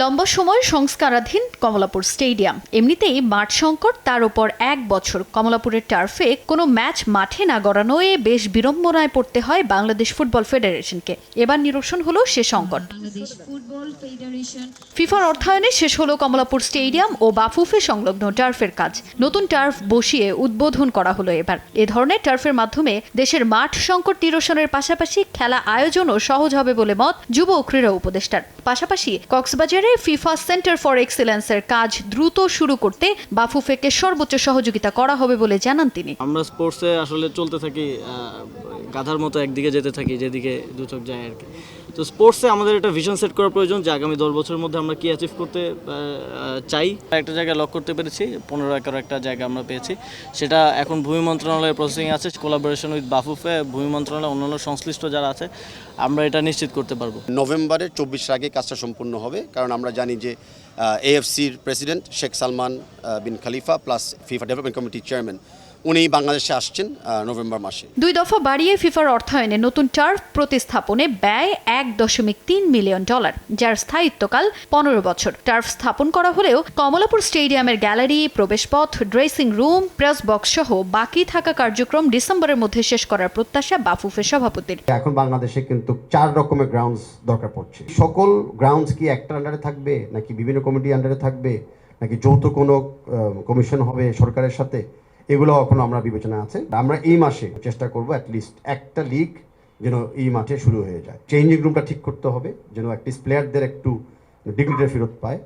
লম্বা সময় সংস্কারাধীন কমলাপুর স্টেডিয়াম। এমনিতেই মাঠ সংকট তার উপর এক বছর। কমলাপুরের টার্ফে কোনো ম্যাচ মাঠে না গড়ানোয় বেশ বিড়ম্বনায় পড়তে হয় বাংলাদেশ ফুটবল ফেডারেশনকে। এবার নিরসন হলো সে সংকট। ফিফার অর্থায়নে শেষ হলো কমলাপুর স্টেডিয়াম ও বাফুফে সংলগ্ন টার্ফের কাজ। নতুন টার্ফ বসিয়ে উদ্বোধন করা হলো এবার। এ ধরনের টার্ফের মাধ্যমে দেশের মাঠ সংকট নিরসনের পাশাপাশি খেলা আয়োজনও সহজ হবে বলে মত যুব ও ক্রীড়া উপদেষ্টার। পাশাপাশি কক্সবাজারে ফিফা সেন্টার ফর এক্সেলেন্সের কাজ দ্রুত শুরু করতে বাফুফেকে সর্বোচ্চ সহযোগিতা করা হবে বলে জানান তিনি। আমরা স্পোর্টসে আসলে চলতে থাকি গাধার মতো একদিকে যেতে থাকি যেদিকে দু চোখ যায় আর কি। তো স্পোর্টসে আমাদের একটা ভিশন সেট করা প্রয়োজন যে আগামী দশ বছরের মধ্যে আমরা কি অ্যাচিভ করতে চাই। একটা জায়গায় লক করতে পেরেছি পনেরো একর একটা জায়গা আমরা পেয়েছি। সেটা এখন ভূমি মন্ত্রণালয়ের প্রসেসিং আছে কোলাবোরেশন উইথ বাফুফে ভূমি মন্ত্রণালয় অন্যান্য সংশ্লিষ্ট যারা আছে আমরা এটা নিশ্চিত করতে পারব। নভেম্বরের চব্বিশের আগে কাজটা সম্পূর্ণ হবে কারণ আমরা জানি যে এএফসির president Sheikh Salman bin Khalifa plus FIFA development কমিটির চেয়ারম্যান উনি বাংলাদেশে আসছেন নভেম্বর মাসে। দুই দফা বাড়িয়ে ফিফার অর্থায়নে নতুন টার্ফ প্রতিস্থাপনে ব্যয় এক দশমিক তিন মিলিয়ন ডলার যার স্থায়িত্বকাল পনেরো বছর। টার্ফ স্থাপন করা হলেও কমলাপুর স্টেডিয়ামের গ্যালারি প্রবেশপথ ড্রেসিং রুম প্রেস বক্স সহ বাকি থাকা কার্যক্রম ডিসেম্বরের মধ্যে শেষ করার প্রত্যাশা বাফুফের সভাপতির। এখন বাংলাদেশে কিন্তু চার রকমের গ্রাউন্ডস দরকার পড়ছে। সকল গ্রাউন্ডস কি একটা আন্ডারে থাকবে? নাকি বিভিন্ন কমিটি আন্ডারে থাকবে? নাকি যৌথ কোনো কমিশন হবে সরকারের সাথে? এগুলো এখন আমরা বিবেচনা আছে। আমরা এই মাসে চেষ্টা করব লিস্ট একটা লিগ যেন এই মাঠে শুরু হয়ে যায়। চেঞ্জিং রুমটা ঠিক করতে হবে, যেন অ্যাটলিস্ট প্লেয়ারদের একটু ডিগ্নিটা ফেরত পায়।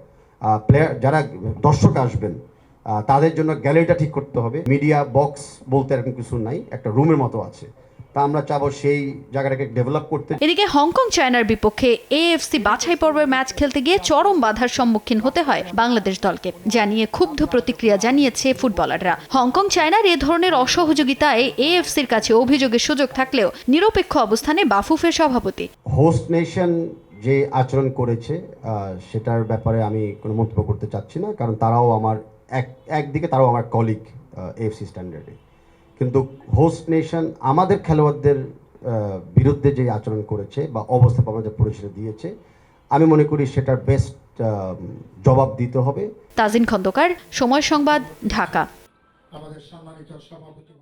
প্লেয়ার যারা দর্শক আসবেন তাদের জন্য গ্যালারিটা ঠিক করতে হবে। মিডিয়া বক্স বলতে এরকম কিছু নাই, একটা রুমের মতো আছে। তা আমরা চাবো সেই জায়গাটাকে ডেভেলপ করতে। এদিকে হংকং চায়নার বিপক্ষে এএফসি বাছাই পর্বের ম্যাচ খেলতে গিয়ে চরম বাধার সম্মুখীন হতে হয় বাংলাদেশ দলকে জানিয়ে ক্ষুব্ধ প্রতিক্রিয়া জানিয়েছে ফুটবলাররা। হংকং চায়নার এ ধরনের অসহযোগিতায় এএফসির কাছে অভিযোগের সুযোগ থাকলেও নিরপেক্ষ অবস্থানে বাফুফের সভাপতি। হোস্ট নেশন যে আচরণ করেছে সেটার ব্যাপারে আমি কোনো মন্তব্য করতে চাচ্ছি না কারণ তারাও আমার এক একদিকে তারাও আমার কলিগ এফসি স্ট্যান্ডার্ডে কিন্তু হোস্ট নেশন আমাদের খেলোয়াড়দের বিরুদ্ধে যে আচরণ করেছে বা অবস্থাপনা যে পরিচয় দিয়েছে আমি মনে করি সেটার বেস্ট জবাব দিতে হবে। তাজিন খন্দকার সময় সংবাদ ঢাকা। আমাদের সম্মানিত সভাপতি।